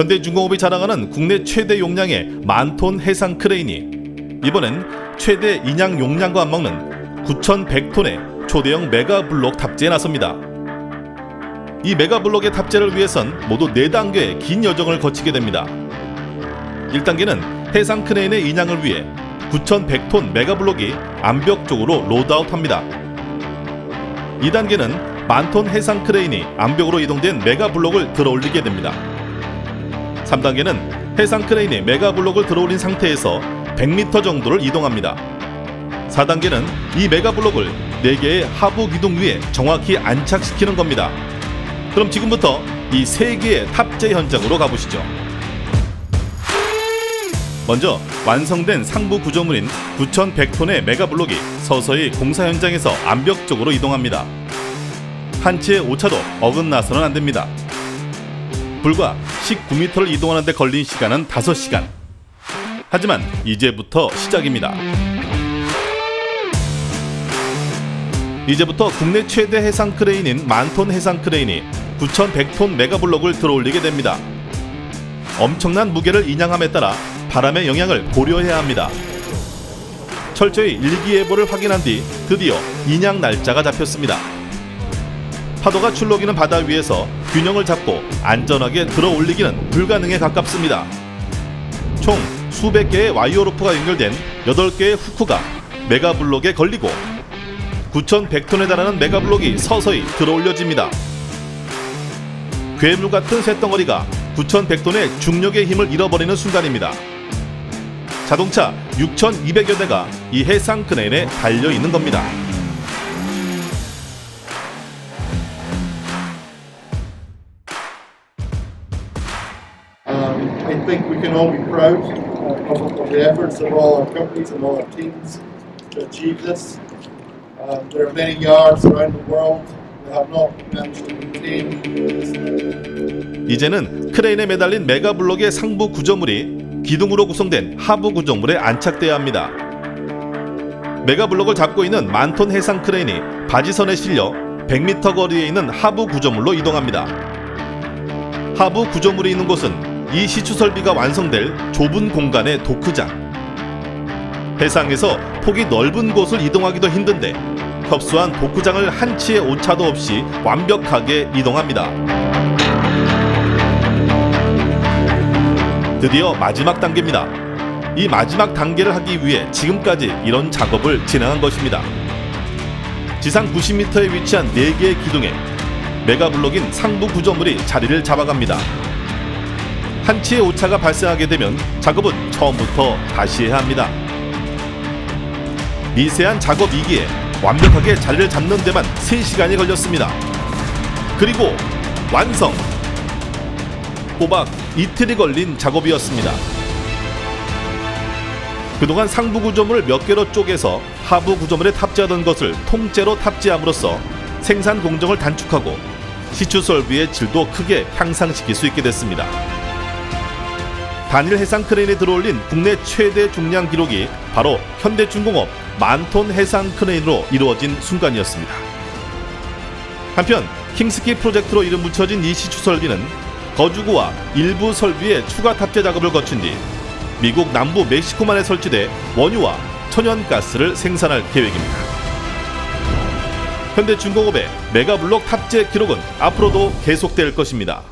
현대중공업이 자랑하는 국내 최대 용량의 만톤 해상 크레인이 이번엔 최대 인양 용량과 맞먹는 9,100톤의 초대형 메가블록 탑재에 나섭니다. 이 메가블록의 탑재를 위해선 모두 4단계의 긴 여정을 거치게 됩니다. 1단계는 해상 크레인의 인양을 위해 9,100톤 메가블록이 암벽 쪽으로 로드아웃합니다. 2단계는 만톤 해상 크레인이 암벽으로 이동된 메가블록을 들어올리게 됩니다. 3단계는 해상 크레인이 메가블록을 들어올린 상태에서 100m 정도를 이동합니다. 4단계는 이 메가블록을 4개의 하부 기둥 위에 정확히 안착시키는 겁니다. 그럼 지금부터 이 3개의 탑재 현장으로 가보시죠. 먼저 완성된 상부 구조물인 9,100톤의 메가블록이 서서히 공사 현장에서 암벽 쪽으로 이동합니다. 한치의 오차도 어긋나서는 안 됩니다. 불과 19m를 이동하는데 걸린 시간은 5시간. 하지만 이제부터 시작입니다. 이제부터 국내 최대 해상 크레인인 만톤 해상 크레인이 9,100톤 메가블록을 들어올리게 됩니다. 엄청난 무게를 인양함에 따라 바람의 영향을 고려해야 합니다. 철저히 일기예보를 확인한 뒤 드디어 인양 날짜가 잡혔습니다. 파도가 출렁이는 바다 위에서 균형을 잡고 안전하게 들어 올리기는 불가능에 가깝습니다. 총 수백 개의 와이어 로프가 연결된 8개의 후크가 메가블록에 걸리고 9,100톤에 달하는 메가블록이 서서히 들어 올려집니다. 괴물 같은 쇳덩어리가 9,100톤의 중력의 힘을 잃어버리는 순간입니다. 자동차 6,200여 대가 이 해상 크레인에 달려 있는 겁니다. I think we can all be proud uh, of the efforts of all our companies and all our teams to achieve this. Um, there are many yards around the world that have not managed to maintain this 이제는 크레인에 매달린 메가 블록의 상부 구조물이 기둥으로 구성된 하부 구조물에 안착돼야 합니다. 메가 블록을 잡고 있는 만톤 해상 크레인이 바지선에 실려 100m 거리에 있는 하부 구조물로 이동합니다. 하부 구조물이 있는 곳은 이 시추 설비가 완성될 좁은 공간의 도크장. 해상에서 폭이 넓은 곳을 이동하기도 힘든데 협소한 도크장을 한 치의 오차도 없이 완벽하게 이동합니다. 드디어 마지막 단계입니다. 이 마지막 단계를 하기 위해 지금까지 이런 작업을 진행한 것입니다. 지상 90m에 위치한 4개의 기둥에 메가블록인 상부 구조물이 자리를 잡아갑니다. 한치의 오차가 발생하게 되면 작업은 처음부터 다시 해야 합니다. 미세한 작업 이기에 완벽하게 자리를 잡는 데만 3시간이 걸렸습니다. 그리고 완성! 꼬박 이틀이 걸린 작업이었습니다. 그동안 상부 구조물을 몇 개로 쪼개서 하부 구조물에 탑재하던 것을 통째로 탑재함으로써 생산 공정을 단축하고 시추 설비의 질도 크게 향상시킬 수 있게 됐습니다. 단일 해상 크레인에 들어올린 국내 최대 중량 기록이 바로 현대중공업 만톤 해상 크레인으로 이루어진 순간이었습니다. 한편 킹스키 프로젝트로 이름 붙여진 이 시추 설비는 거주구와 일부 설비의 추가 탑재 작업을 거친 뒤 미국 남부 멕시코만에 설치돼 원유와 천연가스를 생산할 계획입니다. 현대중공업의 메가블록 탑재 기록은 앞으로도 계속될 것입니다.